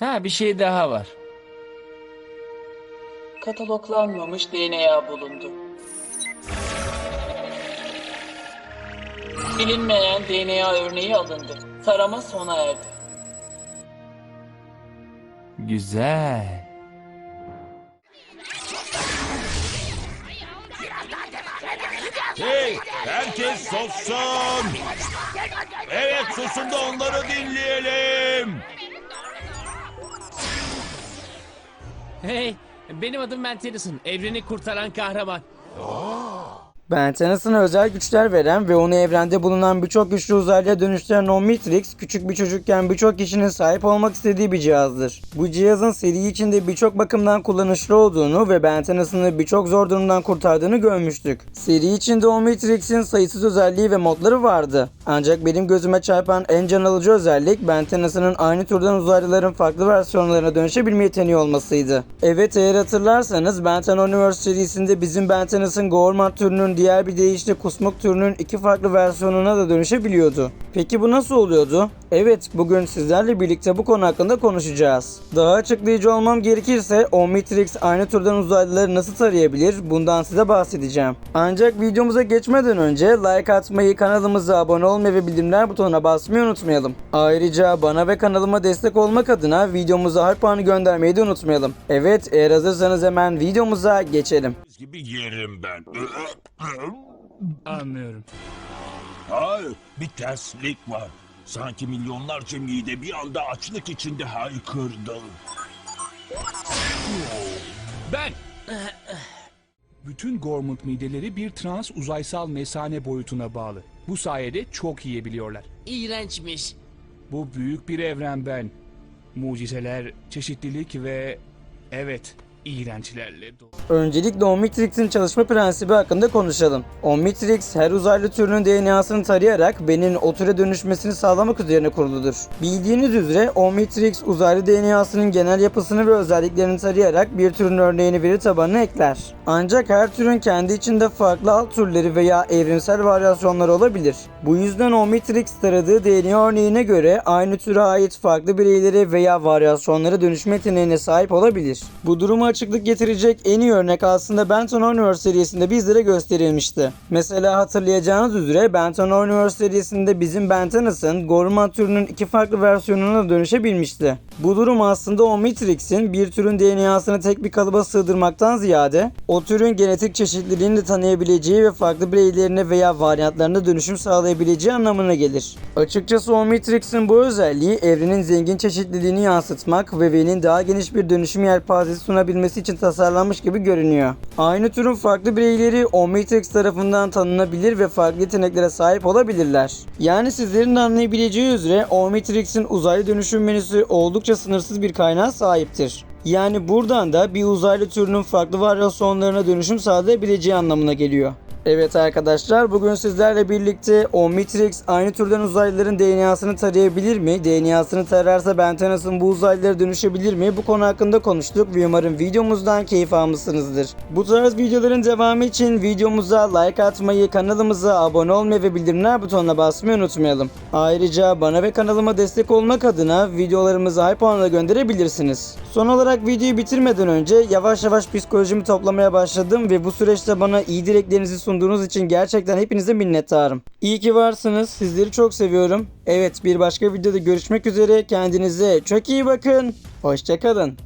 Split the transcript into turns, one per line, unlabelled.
Ha bir şey daha var.
Kataloglanmamış DNA bulundu. Bilinmeyen DNA örneği alındı. Tarama sona erdi.
Güzel.
Hey, herkes sussun. Evet, susun da onları dinleyelim.
Hey, benim adım Ben Tennyson. Evreni kurtaran kahraman.
Ben Tennyson'a özel güçler veren ve onu evrende bulunan birçok güçlü uzaylıya dönüştüren Omnitrix, küçük bir çocukken birçok kişinin sahip olmak istediği bir cihazdır. Bu cihazın seri içinde birçok bakımdan kullanışlı olduğunu ve Ben Tennyson'ı birçok zor durumdan kurtardığını görmüştük. Seri içinde Omnitrix'in sayısız özelliği ve modları vardı. Ancak benim gözüme çarpan en can alıcı özellik Ben Tennyson'ın aynı türden uzaylıların farklı versiyonlarına dönüşebilme yeteneği olmasıydı. Evet eğer hatırlarsanız Ben Ten Universe serisinde bizim Ben Tennyson Gormand diğer bir deyişle kusmuk türünün iki farklı versiyonuna da dönüşebiliyordu. Peki bu nasıl oluyordu? Evet bugün sizlerle birlikte bu konu hakkında konuşacağız. Daha açıklayıcı olmam gerekirse Omnitrix aynı türden uzaylıları nasıl tarayabilir bundan size bahsedeceğim. Ancak videomuza geçmeden önce like atmayı, kanalımıza abone olmayı ve bildirimler butonuna basmayı unutmayalım. Ayrıca bana ve kanalıma destek olmak adına videomuza harf puanı göndermeyi de unutmayalım. Evet eğer hazırsanız hemen videomuza geçelim.
Gibi yerim ben.
Anlıyorum.
Hayır, bir terslik var. Sanki milyonlarca mide bir anda açlık içinde haykırdı.
Ben!
Bütün Gormund mideleri bir trans uzaysal mesane boyutuna bağlı. Bu sayede çok yiyebiliyorlar.
İğrençmiş.
Bu büyük bir evren ben. Mucizeler, çeşitlilik ve evet, iğrençlerle dolu.
Öncelikle Omnitrix'in çalışma prensibi hakkında konuşalım. Omnitrix her uzaylı türünün DNA'sını tarayarak benin o türe dönüşmesini sağlamak üzerine kuruludur. Bildiğiniz üzere Omnitrix uzaylı DNA'sının genel yapısını ve özelliklerini tarayarak bir türün örneğini veri tabanına ekler. Ancak her türün kendi içinde farklı alt türleri veya evrimsel varyasyonları olabilir. Bu yüzden Omnitrix taradığı DNA örneğine göre aynı türe ait farklı bireyleri veya varyasyonlara dönüşme yeteneğine sahip olabilir. Bu duruma açıklık getirecek en iyi örnek aslında Benton Universe serisinde bizlere gösterilmişti. Mesela hatırlayacağınız üzere Benton Universe serisinde bizim Bentonus'ın Gorman türünün iki farklı versiyonuna dönüşebilmişti. Bu durum aslında Omnitrix'in bir türün DNA'sını tek bir kalıba sığdırmaktan ziyade o türün genetik çeşitliliğini de tanıyabileceği ve farklı bireylerine veya varyantlarına dönüşüm sağlayabileceği anlamına gelir. Açıkçası Omnitrix'in bu özelliği evrenin zengin çeşitliliğini yansıtmak ve V'nin daha geniş bir dönüşüm yelpazesi sunabilmesi için tasarlanmış gibi görünüyor. Aynı türün farklı bireyleri Omnitrix tarafından tanınabilir ve farklı yeteneklere sahip olabilirler. Yani sizlerin anlayabileceği üzere Omnitrix'in uzaylı dönüşüm menüsü oldukça sınırsız bir kaynağa sahiptir. Yani buradan da bir uzaylı türünün farklı varyasyonlarına dönüşüm sağlayabileceği anlamına geliyor. Evet arkadaşlar bugün sizlerle birlikte Omnitrix aynı türden uzaylıların DNA'sını tarayabilir mi? DNA'sını tararsa Bentanus'un bu uzaylılara dönüşebilir mi? Bu konu hakkında konuştuk ve umarım videomuzdan keyif almışsınızdır. Bu tarz videoların devamı için videomuza like atmayı, kanalımıza abone olmayı ve bildirimler butonuna basmayı unutmayalım. Ayrıca bana ve kanalıma destek olmak adına videolarımızı puanla gönderebilirsiniz. Son olarak videoyu bitirmeden önce yavaş yavaş psikolojimi toplamaya başladım ve bu süreçte bana iyi dileklerinizi sunduğunuz için gerçekten hepinize minnettarım. İyi ki varsınız. Sizleri çok seviyorum. Evet bir başka videoda görüşmek üzere. Kendinize çok iyi bakın. Hoşçakalın.